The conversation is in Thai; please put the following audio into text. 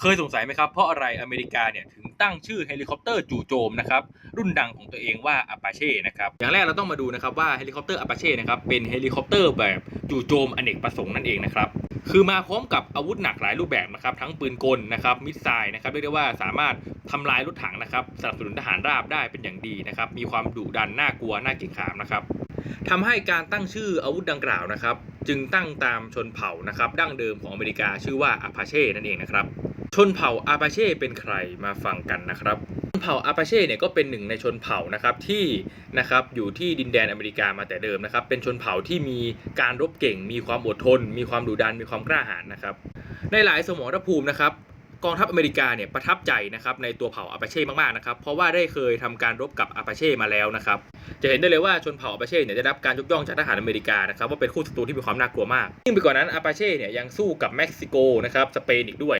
เคยสงสัยไหมครับ เพราะอะไรอเมริกาเนี่ยถึงตั้งชื่อเฮลิคอปเตอร์จู่โจมนะครับรุ่นดังของตัวเองว่า Apache นะครับอย่างแรกเราต้องมาดูนะครับว่าเฮลิคอปเตอร์ Apache นะครับเป็นเฮลิคอปเตอร์แบบจู่โจมอเนกประสงค์นั่นเองนะครับคือมาพร้อมกับอาวุธหนักหลายรูปแบบนะครับทั้งปืนกลนะครับมิสไซล์นะครับเรียกได้ว่าสามารถทำลายรถถังนะครับสนับสนุนทหารราบได้เป็นอย่างดีนะครับมีความดุดันน่ากลัวน่าเกรงขามนะครับทำให้การตั้งชื่ออาวุธดังกล่าวนะครับ จึงตั้งตามชนเผ่านะครับ ดั้งเดิมของอเมริกาชื่อว่าอาปาเช่นั่นเองนะครับ นเผ่าอาปาเช่เป็นใครมาฟังกันนะครับชนเผ่าอาปาเช่เนี่ยก็เป็นหนึ่งในชนเผ่านะครับที่นะครับอยู่ที่ดินแดนอเมริกามาแต่เดิมนะครับเป็นชนเผ่าที่มีการรบเก่ง มีความอดทน มีความดุดันมีความกล้าหาญนะครับในหลายสมรภูมินะครับกองทัพอเมริกาเนี่ยประทับใจนะครับในตัวเผ่าอาปาเช่มากๆนะครับเพราะว่าได้เคยทำการรบกับอาปาเช่มาแล้วนะครับจะเห็นได้เลยว่าชนเผ่าอาปาเช่เนี่ยได้รับการยกย่องจากทหารอเมริกานะครับว่าเป็นคู่ศัตรูที่มีความน่ากลัวมากยิ่งไปกว่านั้นอาปาเช่เนี่ยยังสู้กับเม็กซิโกนะครับสเปนอีกด้วย